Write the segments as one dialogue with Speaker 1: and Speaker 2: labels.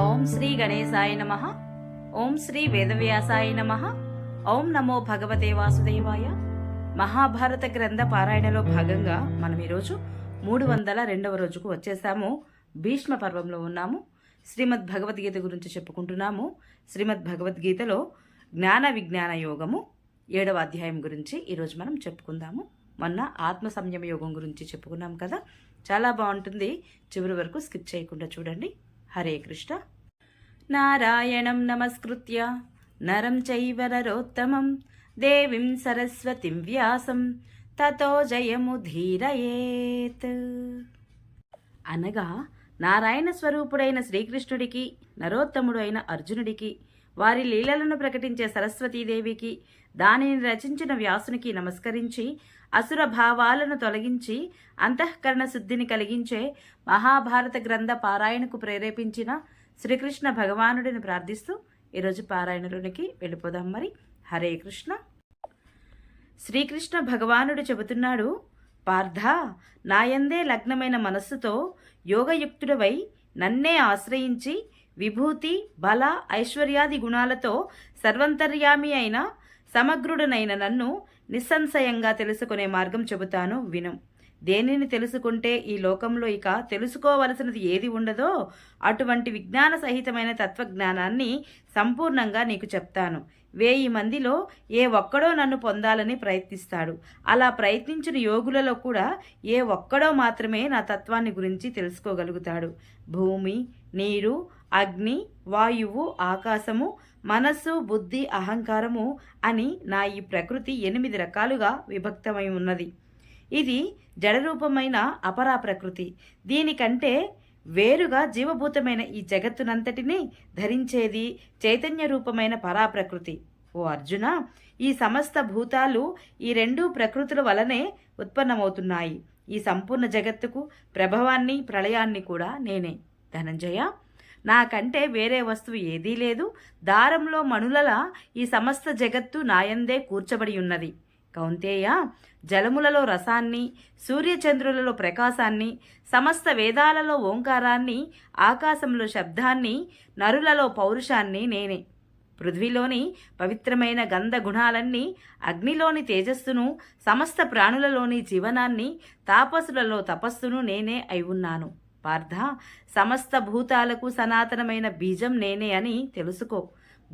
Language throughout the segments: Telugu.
Speaker 1: ఓం శ్రీ గణేశాయ నమ ఓం శ్రీ వేదవ్యాసాయ నమ ఓం నమో భగవతే వాసుదేవాయ మహాభారత గ్రంథ పారాయణలో భాగంగా మనం ఈరోజు మూడు వందల రెండవ రోజుకు వచ్చేసాము భీష్మ పర్వంలో ఉన్నాము శ్రీమద్ భగవద్గీత గురించి చెప్పుకుంటున్నాము శ్రీమద్ భగవద్గీతలో జ్ఞాన విజ్ఞాన యోగము ఏడవ అధ్యాయం గురించి ఈరోజు మనం చెప్పుకుందాము మొన్న ఆత్మ సంయమ యోగం గురించి చెప్పుకున్నాం కదా చాలా బాగుంటుంది చివరి వరకు స్కిప్ చేయకుండా చూడండి హరే కృష్ణ నారాయణం నమస్కృత్య నరం చైవ నరోత్తమం దేవిం సరస్వతిం వ్యాసం తతో జయము ధీరయేత్ అనగా నారాయణ స్వరూపుడైన శ్రీకృష్ణుడికి నరోత్తముడైన అర్జునుడికి వారి లీలలను ప్రకటించే సరస్వతీదేవికి దానిని రచించిన వ్యాసునికి నమస్కరించి అసుర భావాలను తొలగించి అంతఃకరణ శుద్ధిని కలిగించే మహాభారత గ్రంథ పారాయణకు ప్రేరేపించిన శ్రీకృష్ణ భగవానుడిని ప్రార్థిస్తూ ఈరోజు పారాయణలోనికి వెళ్ళిపోదాం మరి హరే కృష్ణ శ్రీకృష్ణ భగవానుడు చెబుతున్నాడు పార్థ నాయందే లగ్నమైన మనస్సుతో యోగయుక్తుడవై నన్నే ఆశ్రయించి విభూతి బల ఐశ్వర్యాది గుణాలతో సర్వంతర్యామి అయిన సమగ్రుడనైన నన్ను నిస్సంశయంగా తెలుసుకునే మార్గం చెబుతాను విను దేనిని తెలుసుకుంటే ఈ లోకంలో ఇక తెలుసుకోవలసినది ఏది ఉండదో అటువంటి విజ్ఞాన సహితమైన తత్వజ్ఞానాన్ని సంపూర్ణంగా నీకు చెప్తాను వేయి మందిలో ఏ ఒక్కడో నన్ను పొందాలని ప్రయత్నిస్తాడు అలా ప్రయత్నించిన యోగులలో కూడా ఏ ఒక్కడో మాత్రమే నా తత్వాన్ని గురించి తెలుసుకోగలుగుతాడు భూమి నీరు అగ్ని వాయువు ఆకాశము మనస్సు బుద్ధి అహంకారము అని నా ఈ ప్రకృతి ఎనిమిది రకాలుగా విభక్తమై ఉన్నది ఇది జడరూపమైన అపరా ప్రకృతి దీనికంటే వేరుగా జీవభూతమైన ఈ జగత్తునంతటిని ధరించేది చైతన్య రూపమైన పరాప్రకృతి ఓ అర్జున ఈ సమస్త భూతాలు ఈ రెండు ప్రకృతుల వలనే ఉత్పన్నమవుతున్నాయి ఈ సంపూర్ణ జగత్తుకు ప్రభవాన్ని ప్రళయాన్ని కూడా నేనే ధనంజయ నాకంటే వేరే వస్తువు ఏదీ లేదు దారంలో మణులల ఈ సమస్త జగత్తు నాయందే కూర్చబడి ఉన్నది కౌంతేయ జలములలో రసాన్ని సూర్యచంద్రులలో ప్రకాశాన్ని సమస్త వేదాలలో ఓంకారాన్ని ఆకాశంలో శబ్దాన్ని నరులలో పౌరుషాన్ని నేనే పృథ్వీలోని పవిత్రమైన గంధ గుణాలన్నీ అగ్నిలోని తేజస్సును సమస్త ప్రాణులలోని జీవనాన్ని తాపసులలో తపస్సును నేనే అయి ఉన్నాను పార్థ సమస్త భూతాలకు సనాతనమైన బీజం నేనే అని తెలుసుకో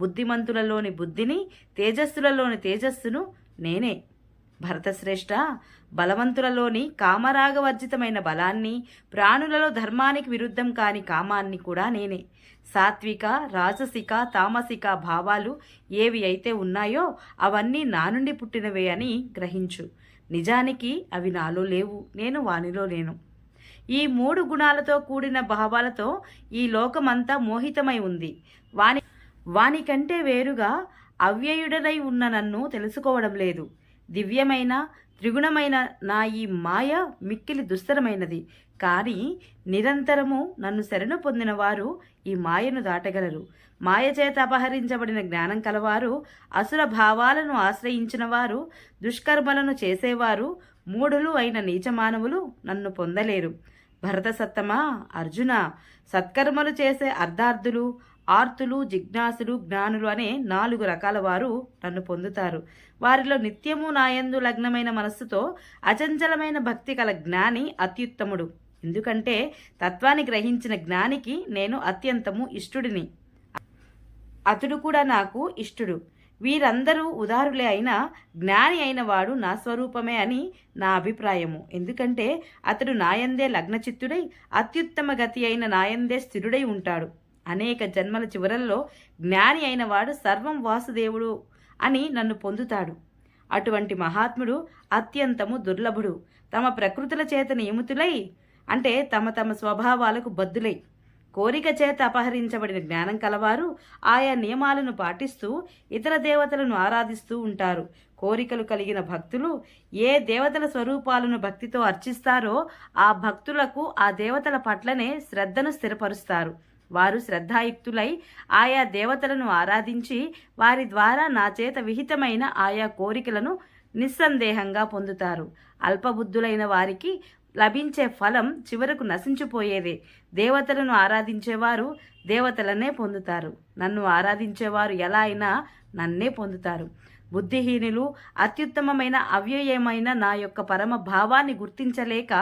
Speaker 1: బుద్ధిమంతులలోని బుద్ధిని తేజస్సులలోని తేజస్సును నేనే భరతశ్రేష్ఠ బలవంతులలోని కామరాగవర్జితమైన బలాన్ని ప్రాణులలో ధర్మానికి విరుద్ధం కాని కామాన్ని కూడా నేనే సాత్విక రాజసిక తామసిక భావాలు ఏవి అయితే ఉన్నాయో అవన్నీ నా నుండి పుట్టినవే అని గ్రహించు నిజానికి అవి నాలో లేవు నేను వానిలో లేను ఈ మూడు గుణాలతో కూడిన భావాలతో ఈ లోకమంతా మోహితమై ఉంది వాని వానికంటే వేరుగా అవ్యయుడనై ఉన్న నన్ను తెలుసుకోవడం లేదు దివ్యమైన త్రిగుణమైన నా ఈ మాయ మిక్కిలి దుస్తరమైనది కానీ నిరంతరము నన్ను శరణు పొందిన వారు ఈ మాయను దాటగలరు మాయ చేత అపహరించబడిన జ్ఞానం కలవారు అసుర భావాలను ఆశ్రయించిన వారు దుష్కర్మలను చేసేవారు మూఢులు అయిన నీచమానవులు నన్ను పొందలేరు భరత సత్తమా అర్జున సత్కర్మలు చేసే అర్ధార్థులు ఆర్తులు జిజ్ఞాసులు జ్ఞానులు అనే నాలుగు రకాల వారు నన్ను పొందుతారు వారిలో నిత్యము నాయందు లగ్నమైన మనస్సుతో అచంచలమైన భక్తి కల జ్ఞాని అత్యుత్తముడు ఎందుకంటే తత్వాన్ని గ్రహించిన జ్ఞానికి నేను అత్యంతము ఇష్టుడిని అతడు కూడా నాకు ఇష్టుడు వీరందరూ ఉదారులే అయినా జ్ఞాని అయిన వాడు నా స్వరూపమే అని నా అభిప్రాయము ఎందుకంటే అతడు నాయందే లగ్నచిత్తుడై అత్యుత్తమ గతి అయిన నాయందే స్థిరుడై ఉంటాడు అనేక జన్మల చివరల్లో జ్ఞాని అయిన వాడు సర్వం వాసుదేవుడు అని నన్ను పొందుతాడు అటువంటి మహాత్ముడు అత్యంతము దుర్లభుడు తమ ప్రకృతుల చేత నియమితులై అంటే తమ తమ స్వభావాలకు బద్దులై కోరిక చేత అపహరించబడిన జ్ఞానం కలవారు ఆయా నియమాలను పాటిస్తూ ఇతర దేవతలను ఆరాధిస్తూ ఉంటారు కోరికలు కలిగిన భక్తులు ఏ దేవతల స్వరూపాలను భక్తితో అర్చిస్తారో ఆ భక్తులకు ఆ దేవతల పట్లనే శ్రద్ధను స్థిరపరుస్తారు వారు శ్రద్ధాయుక్తులై ఆయా దేవతలను ఆరాధించి వారి ద్వారా నా చేత విహితమైన ఆయా కోరికలను నిస్సందేహంగా పొందుతారు అల్పబుద్ధులైన వారికి లభించే ఫలం చివరకు నశించిపోయేదే దేవతలను ఆరాధించేవారు దేవతలనే పొందుతారు నన్ను ఆరాధించేవారు ఎలా అయినా నన్నే పొందుతారు బుద్ధిహీనులు అత్యుత్తమమైన అవ్యయమైన నా యొక్క పరమ భావాన్ని గుర్తించలేక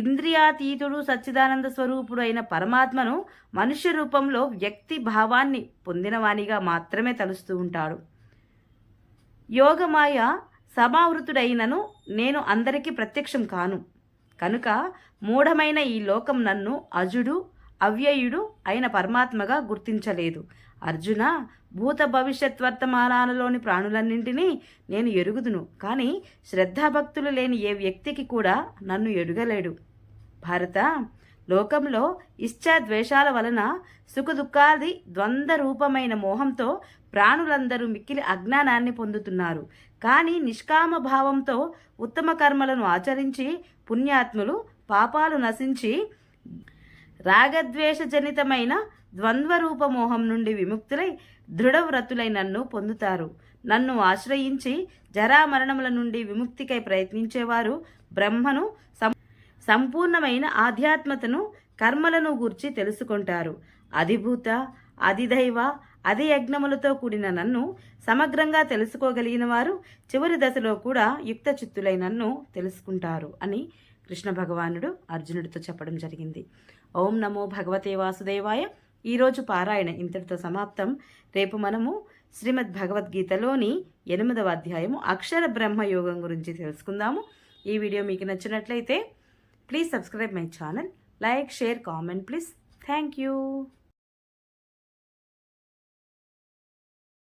Speaker 1: ఇంద్రియాతీతుడు సచ్చిదానంద స్వరూపుడు అయిన పరమాత్మను మనుష్య రూపంలో వ్యక్తి భావాన్ని పొందినవానిగా మాత్రమే తలుస్తూ ఉంటాడు యోగమాయ సభావృతుడైనను నేను అందరికీ ప్రత్యక్షం కాను కనుక మూఢమైన ఈ లోకం నన్ను అజుడు అవ్యయుడు అయిన పరమాత్మగా గుర్తించలేదు అర్జున భూత భవిష్యత్ వర్తమానాలలోని ప్రాణులన్నింటినీ నేను ఎరుగుదును కానీ శ్రద్ధాభక్తులు లేని ఏ వ్యక్తికి కూడా నన్ను ఎరుగలేడు భారత లోకంలో ఇచ్ఛాద్వేషాల వలన సుఖదుఖాది ద్వంద్వరూపమైన మోహంతో ప్రాణులందరూ మిక్కిలి అజ్ఞానాన్ని పొందుతున్నారు కానీ నిష్కామ భావంతో ఉత్తమ కర్మలను ఆచరించి పుణ్యాత్ములు పాపాలు నశించి రాగద్వేషజనితమైన ద్వంద్వరూప మోహం నుండి విముక్తులై దృఢవ్రతులై నన్ను పొందుతారు నన్ను ఆశ్రయించి జరామరణముల నుండి విముక్తికై ప్రయత్నించేవారు బ్రహ్మను సంపూర్ణమైన ఆధ్యాత్మతను కర్మలను గూర్చి తెలుసుకుంటారు అధిభూత అధిదైవ అదే యజ్ఞములతో కూడిన నన్ను సమగ్రంగా తెలుసుకోగలిగిన వారు చివరి దశలో కూడా యుక్త చిత్తులై నన్ను తెలుసుకుంటారు అని కృష్ణ భగవానుడు అర్జునుడితో చెప్పడం జరిగింది ఓం నమో భగవతే వాసుదేవాయ ఈరోజు పారాయణ ఇంతటితో సమాప్తం రేపు మనము శ్రీమద్ భగవద్గీతలోని ఎనిమిదవ అధ్యాయము అక్షర బ్రహ్మయోగం గురించి తెలుసుకుందాము ఈ వీడియో మీకు నచ్చినట్లయితే Please subscribe my channel. Like, share, comment please. Thank you.